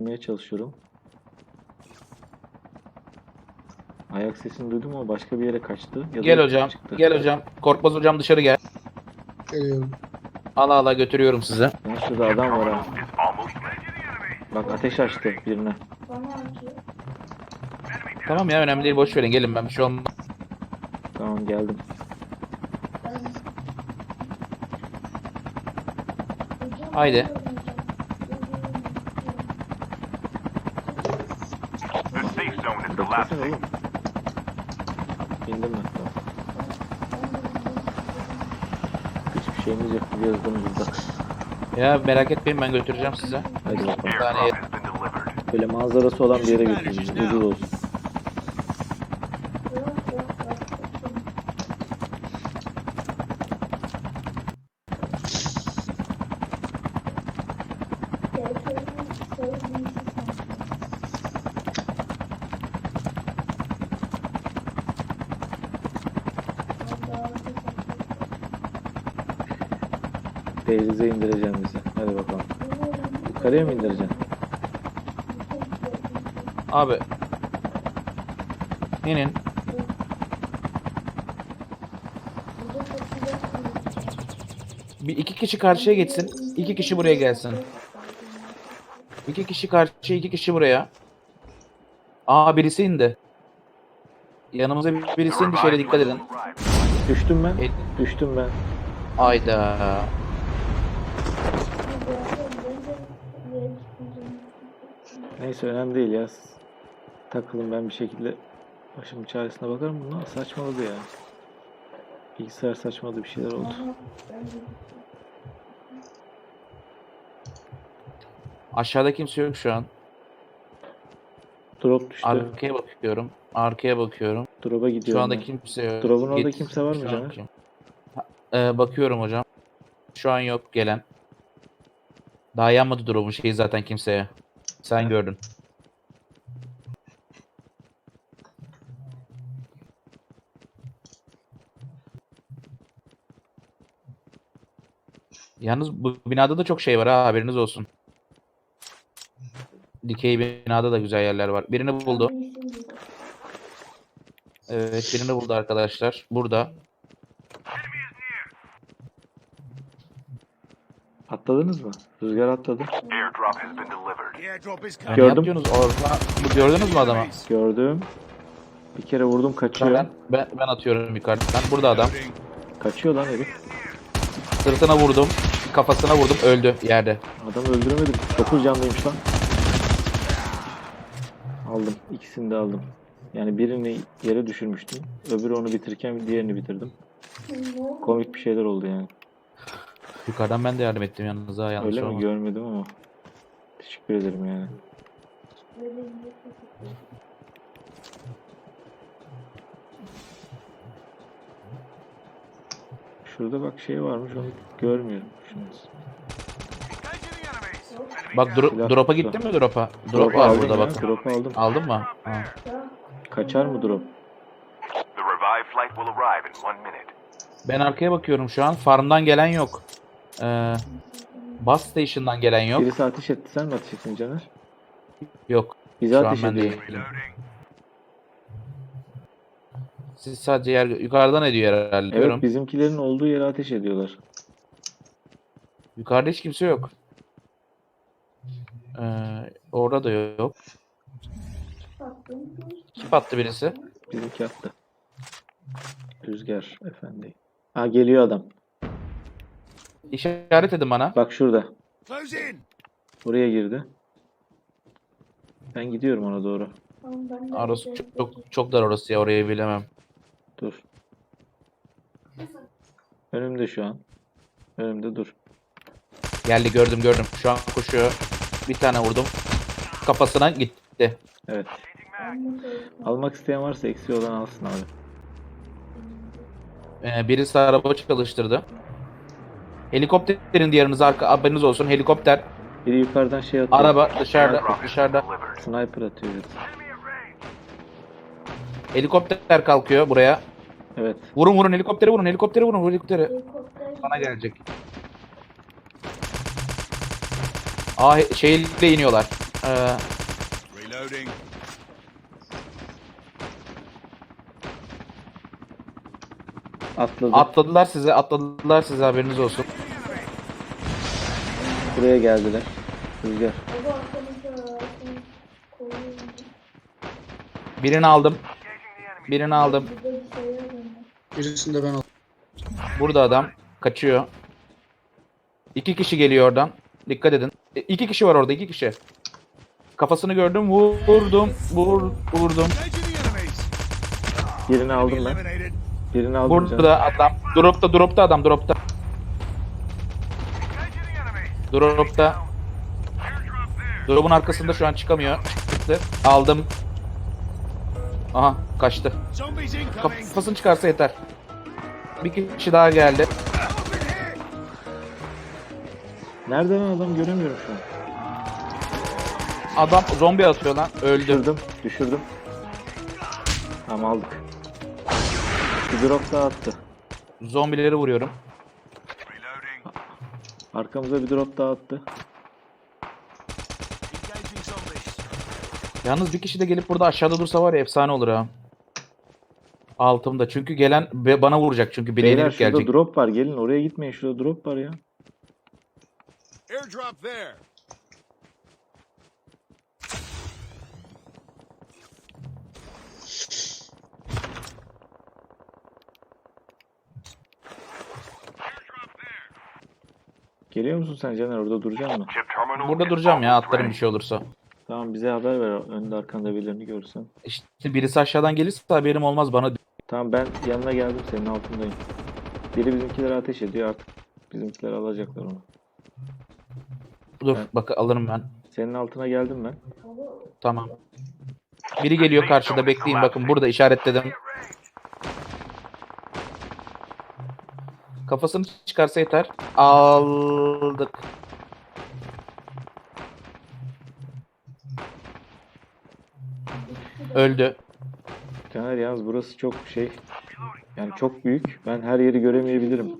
Bulmaya çalışıyorum. Ayak sesini duydum ama başka bir yere kaçtı. Ya da Gel hocam. çıktı. Gel hocam. Korkmaz hocam dışarı gel. Geliyorum. Ala ala götürüyorum size. Lan şurada adam var ha. Bak ateş açtı birine. Tamam ya önemli değil boş verin gelin ben bir şey olmaz. Tamam geldim. Haydi. The safe zone is Beklesene oğlum. İndim hatta. Hiçbir şeyimiz yok. Yazdım burada. Ya merak etmeyin ben götüreceğim size. Hadi bakalım. Yani Airdrop has been delivered. Böyle manzarası olan bir yere götüreceğiz. Ucuz olsun. Teyze indireceğim bizi. Hadi bakalım. Yukarıya mı indireceksin? abi. İnin. Bir iki kişi karşıya geçsin. iki kişi buraya gelsin. İki kişi karşıya, iki kişi buraya. Aa birisi indi. Yanımıza bir- birisi indi şöyle dikkat edin. Düştüm ben. E, Düştüm ben. ayda. Neyse önemli değil ya. Takılın ben bir şekilde başımın çaresine bakarım. Bunlar saçmaladı ya. Bilgisayar saçmaladı bir şeyler oldu. Aşağıda kimse yok şu an. Drop düştü. Arkaya bakıyorum. Arkaya bakıyorum. Drop'a gidiyorum. Şu anda ben. kimse yok. Drop'un orada Git. kimse var mı Şu an Caner? kim? Ha, e, bakıyorum hocam. Şu an yok gelen. Daha yanmadı drop'un şeyi zaten kimseye. Sen gördün. Yalnız bu binada da çok şey var ha haberiniz olsun. Dikey binada da güzel yerler var. Birini buldu. Evet birini buldu arkadaşlar. Burada. Atladınız mı? Rüzgar atladı. Airdrop has been delivered. Airdrop is Ya coming. ne Gördüm. yapıyorsunuz orada? Bu gördünüz mü adamı? Gördüm. Bir kere vurdum kaçıyor. Ben, ben, ben atıyorum yukarıdan. Burada adam. Kaçıyor lan herif. Sırtına vurdum. Kafasına vurdum. Öldü yerde. Adam öldüremedim. 9 canlıymış lan. Aldım. İkisini de aldım. Yani birini yere düşürmüştüm. Öbürü onu bitirirken diğerini bitirdim. Komik bir şeyler oldu yani. Yukarıdan ben de yardım ettim yalnız ha yanlış Öyle mi? Görmedim ama. Teşekkür ederim yani. Şurada bak şey varmış onu görmüyorum. Şunu. Bak dro- drop'a gittin mi drop'a? Drop var burada bak. Drop aldım. Aldın mı? Ha. Kaçar mı drop? Ben arkaya bakıyorum şu an. Farmdan gelen yok. Ee, bus station'dan gelen yok. Birisi ateş etti. Sen mi ateş ettin Caner? Yok. Bize Şu an ateş ben de ediyor. değilim. Siz sadece yer yukarıdan ediyor herhalde diyorum. Evet bizimkilerin olduğu yere ateş ediyorlar. Yukarıda hiç kimse yok. Ee, orada da yok. Kim attı birisi? Bizimki attı. Rüzgar efendi. Ha geliyor adam. İşaret edin bana. Bak şurada. Buraya girdi. Ben gidiyorum ona doğru. Orası çok, çok, çok dar orası ya orayı bilemem. Dur. Önümde şu an. Önümde dur. Geldi gördüm gördüm. Şu an koşuyor. Bir tane vurdum. Kafasına gitti. Evet. Almak isteyen varsa eksiği olan alsın abi. Ee, birisi araba çalıştırdı. Helikopterin diğeriniz arka haberiniz olsun. Helikopter, Biri yukarıdan şey atıyor. araba dışarıda dışarıda. Sniper atıyor. herif. Helikopter kalkıyor buraya. Evet. Vurun vurun helikoptere vurun helikoptere vurun helikoptere. Bana gelecek. Aa he- şeyle iniyorlar. Ee, Reloading. Atladı. atladılar size, atladılar size haberiniz olsun. Buraya geldiler. Rüzgar. Birini aldım. Birini aldım. Birisini de ben aldım. Burada adam kaçıyor. İki kişi geliyor oradan. Dikkat edin. E, İki kişi var orada, iki kişi. Kafasını gördüm, vurdum, vur, vurdum. Birini aldım ben. Birini aldım canım. Burada adam, dropta, dropta adam, dropta. Dropta. Drop'un arkasında şu an çıkamıyor. Çıktı. Aldım. Aha, kaçtı. Kafasını çıkarsa yeter. Bir kişi daha geldi. Nerede lan adam göremiyorum şu an. Adam zombi atıyor lan. Öldü. Düşürdüm. Düşürdüm. Tamam aldık. Bir drop daha attı. Zombileri vuruyorum. Arkamıza bir drop daha attı. Yalnız bir kişi de gelip burada aşağıda dursa var ya efsane olur ha. Altımda. Çünkü gelen be- bana vuracak çünkü beni Beyler şurada gelecek. drop var. Gelin oraya gitmeyin. Şurada drop var ya. Airdrop there. Geliyor musun sen Caner? Orada duracak mısın? Burada duracağım ya atlarım bir şey olursa. Tamam bize haber ver. Önde arkanda birilerini görürsen. İşte birisi aşağıdan gelirse haberim olmaz bana. Tamam ben yanına geldim senin altındayım. Biri bizimkilere ateş ediyor artık. Bizimkiler alacaklar onu. Dur Evet. bak alırım ben. Senin altına geldim ben. Tamam. Biri geliyor karşıda bekleyin bakın burada işaretledim. Kafasını çıkarsa yeter. Aldık. Öldü. Caner yalnız burası çok şey. Yani çok büyük. Ben her yeri göremeyebilirim.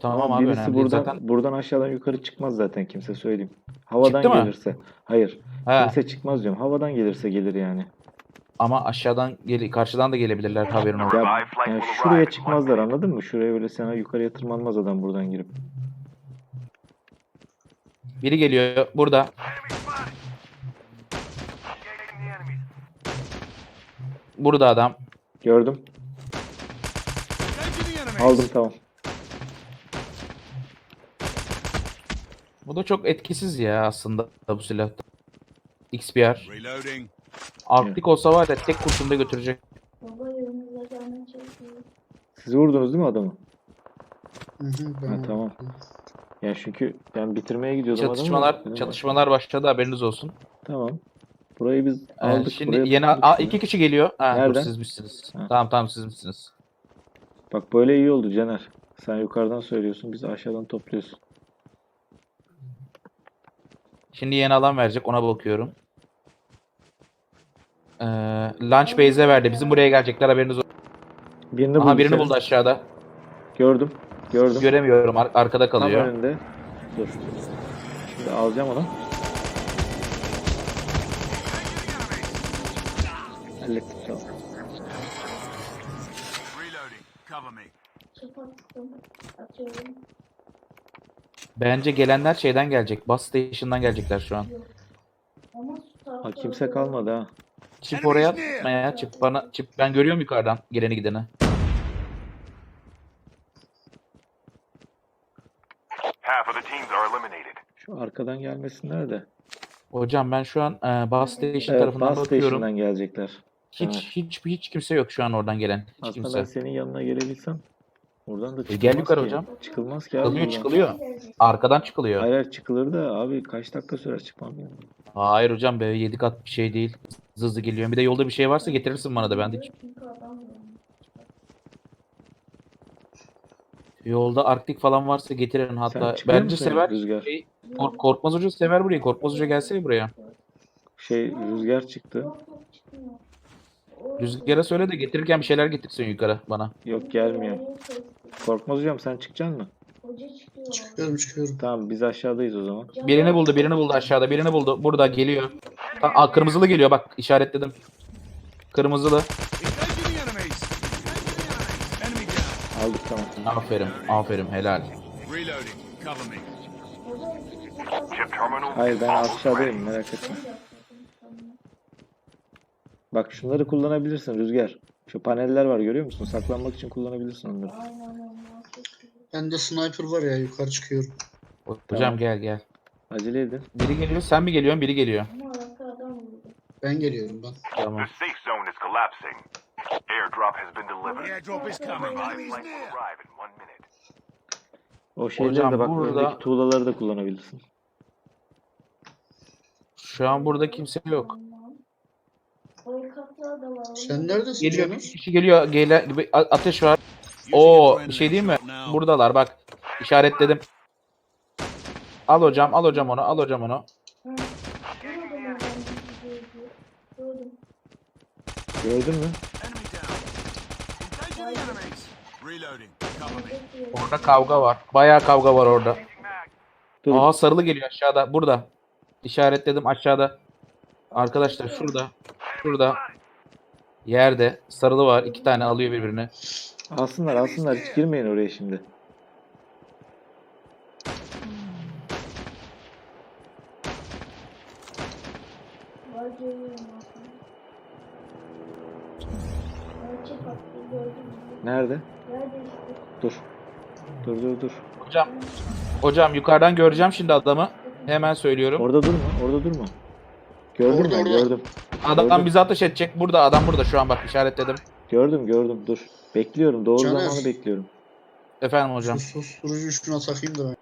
Tamam Ama abi birisi önemli buradan Zaten buradan aşağıdan yukarı çıkmaz zaten kimse söyleyeyim. Havadan Çıktı mı? gelirse. Hayır. He, Kimse çıkmaz diyorum. Havadan gelirse gelir yani. Ama aşağıdan gel karşıdan da gelebilirler haberin olsun. Ya yani şuraya çıkmazlar anladın mı? Şuraya böyle sana yukarıya tırmanmaz adam buradan girip. Biri geliyor burada. Burada adam. Gördüm. Aldım tamam. Bu da çok etkisiz ya aslında bu silah. XPR. Reloading. Arktik olsa var ya tek kurşunda götürecek. Baba. Siz vurdunuz değil mi adamı? Hı hı, ben Ha, tamam. Ya çünkü ben bitirmeye gidiyordum adamı. Çatışmalar Dedim, çatışmalar başladı haberiniz olsun. Tamaya Burayı biz Ee, aldık. şimdi buraya yeni tutunduk Aa, şimdi. iki kişi geliyor. Ha, dur, Nereden? siz misiniz? Ha. Tamam tamam siz misiniz? Bak böyle iyi oldu Caner. Sen yukarıdan söylüyorsun. Biz aşağıdan topluyorsun. Şimdi yeni alan verecek ona bakıyorum. Launch base'e verdi. Bizim buraya gelecekler haberiniz olsun. Birini Aha birini buldu aşağıda. Gördüm. Gördüm. Göremiyorum ar- arkada Tam kalıyor. önünde. Dur. Şimdi alacağım onu. Hallettik tamam. Bence gelenler şeyden gelecek. Bus station'dan gelecekler şu an. Ha, kimse kalmadı ha. Çip oraya atma ya. Çip bana çip ben görüyorum yukarıdan geleni gideni. Half of the teams are eliminated. Şu arkadan gelmesinler de. Hocam ben şu an e, bus station Evet, tarafından bus bakıyorum. station'dan gelecekler. Hiç Evet. hiç hiç kimse yok şu an oradan gelen. Hiç Aslında kimse. ben senin yanına gelebilsem buradan da E, çıkılmaz gel yukarı ki. hocam. Çıkılmaz ki abi Çıkılıyor buradan. çıkılıyor. Arkadan çıkılıyor. Hayır hayır, çıkılır da abi kaç dakika sürer çıkmam yani. Hayır hocam be 7 kat bir şey değil. Hızlı hızlı geliyor. Bir de yolda bir şey varsa getirirsin bana da ben de. Yolda Arktik falan varsa getirin hatta. Bence musun sever. Rüzgar? Şey, Kork- Korkmaz Hoca sever burayı. Korkmaz Hoca gelsene buraya. Şey rüzgar çıktı. Rüzgar'a söyle de getirirken bir şeyler getirsin yukarı bana. Yok gelmiyor. Korkmaz hocam sen çıkacaksın mı? Hoca çıkıyor. Çıkıyorum çıkıyorum. Tamam biz aşağıdayız o zaman. Birini buldu, birini buldu aşağıda, birini buldu. Burada geliyor. Tam, aa, kırmızılı geliyor bak işaretledim. Kırmızılı. Engaging the enemies. Enemy down. Aldık tamam. Aferin, aferin helal. Reloading. Cover me. Chip terminal Hayır ben aşağıdayım merak etme. Bak şunları kullanabilirsin Rüzgar. Şu paneller var görüyor musun? Saklanmak için kullanabilirsin onları. Bende sniper var ya yukarı çıkıyorum. Hocam gel gel. Acele edin. Biri geliyor, sen mi geliyorsun, biri geliyor. Ben geliyorum ben. Tamam. The safe zone is collapsing. Airdrop has been delivered. Airdrop is coming. Revive Enemies flight will near. arrive in one minute. O şeyleri Hocam de bak burada- öndeki tuğlaları da kullanabilirsin. Şu an burada kimse yok. Barikatlar da var. Sen neredesin Geliyor, bir kişi geliyor, gele, bir a- ateş var. Bir şey değil mi? Buradalar bak. İşaretledim. Al hocam, al hocam onu, al hocam onu. Gördün mü? Orada kavga var. Bayağı kavga var orada. Dur. Aa sarılı geliyor aşağıda. Burada. İşaretledim aşağıda. Arkadaşlar şurada. Şurada. Yerde. Sarılı var. iki tane alıyor birbirini. Alsınlar alsınlar hiç girmeyin oraya şimdi. Nerede? Nerede işte? Dur. Dur dur dur. Hocam. Hocam yukarıdan göreceğim şimdi adamı. Hemen söylüyorum. Orada durma. Orada durma. Gördüm Orada, ben orada. gördüm. Adam gördüm. bizi ateş edecek. Burada adam burada şu an bak işaretledim. Gördüm gördüm dur. Bekliyorum doğru Caner. zamanı bekliyorum. Efendim hocam. Şu susturucu şuna takayım da ben.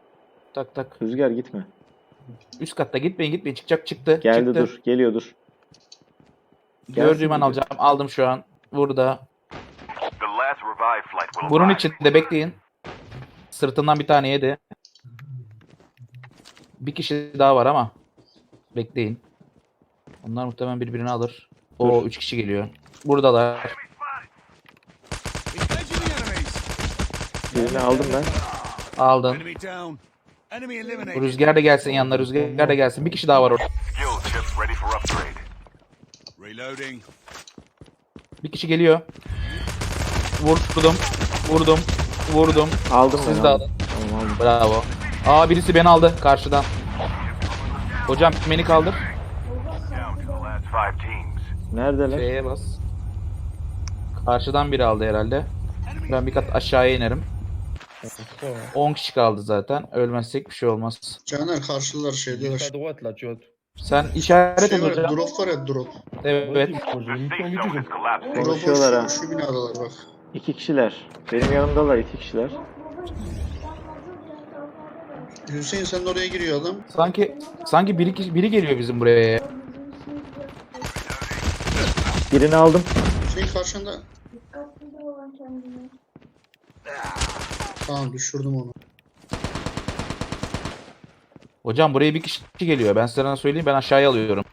Tak tak. Rüzgar gitme. Üst katta gitmeyin gitmeyin. Çıkacak çıktı. Geldi çıktı. dur. Geliyor dur. Gördüğüm an alacağım. Aldım şu an. Burada. The last revive flight will Bunun içinde bekleyin. Sırtından bir tane yedi. Bir kişi daha var ama. Bekleyin. Onlar muhtemelen birbirini alır. O üç kişi geliyor. Buradalar. Engaging the enemies. Birini aldım ben. Aldın. Bu. Rüzgar da gelsin yanına. Rüzgar da gelsin. Bir kişi daha var orada. Bir kişi geliyor. Vurdum. Vurdum. Vurdum. Aldım Siz ben. de aldım. alın. Tamam aldım. Bravo. Aa birisi beni aldı karşıdan. Hocam beni kaldır. Neredeler? Şeye bas. Karşıdan biri aldı herhalde. Ben bir kat aşağıya inerim. 10 kişi kaldı zaten. Ölmezsek bir şey olmaz. Caner karşılar vois. Sen işaret Şey et var, hocam. drop var ya drop. Evet. Vas-y, moi, The j'ai une safe mission zone YouTube. is collapsing. Drop Konuşuyorlar ha. şu, şu binadalar bak. İki kişiler. Benim yanımdalar iki kişiler. Hüseyin sen de oraya giriyor adam. Sanki sanki biri biri geliyor bizim buraya. ya. Birini aldım. Hüseyin karşında. Tamam düşürdüm onu. Hocam buraya bir kişi geliyor. Ben sana söyleyeyim ben aşağıya alıyorum.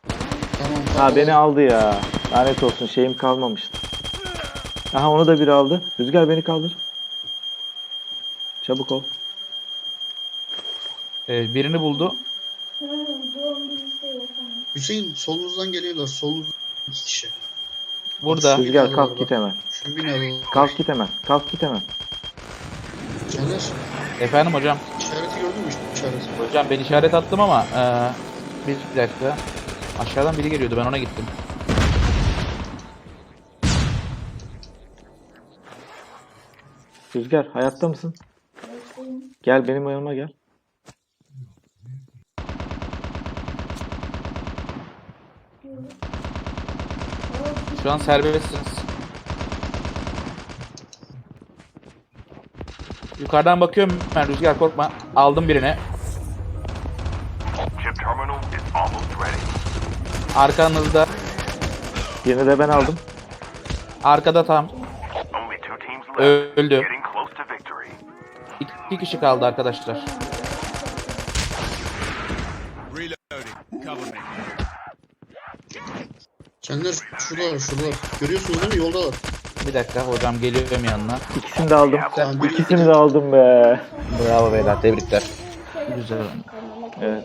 Tamam. Ha tamam. beni aldı ya. Lanet olsun şeyim kalmamıştı. Aha onu da biri aldı. Rüzgar beni kaldır. Çabuk ol. Ee, birini buldu. Hüseyin solunuzdan geliyorlar. Solunuzdan iki kişi. Burada. Rüzgar kalk git hemen. Şu. Kalk git hemen. Kalk git hemen. Caner Efendim hocam. işareti gördün mü işareti? Hocam ben işaret attım ama eee, bir, dakika. Aşağıdan biri geliyordu ben ona gittim. Rüzgar hayatta mısın? Gel benim yanıma gel. Şu an serbestsiniz. Yukarıdan bakıyorum ben Rüzgar korkma. Aldım birini. Chip terminal is almost ready. Arkanızda. Birini de ben aldım. Arkada tam. Only two teams left. Öldü. İki kişi kaldı arkadaşlar. Caner şuradalar şuradalar. Görüyorsunuz değil mi? Yoldalar. Bir dakika hocam geliyorum yanına. İkisini de aldım. Tamam. İkisini de aldım be. Bravo beyler tebrikler. Güzel, Evet.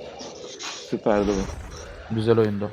Süperdi bu. güzel oyundu.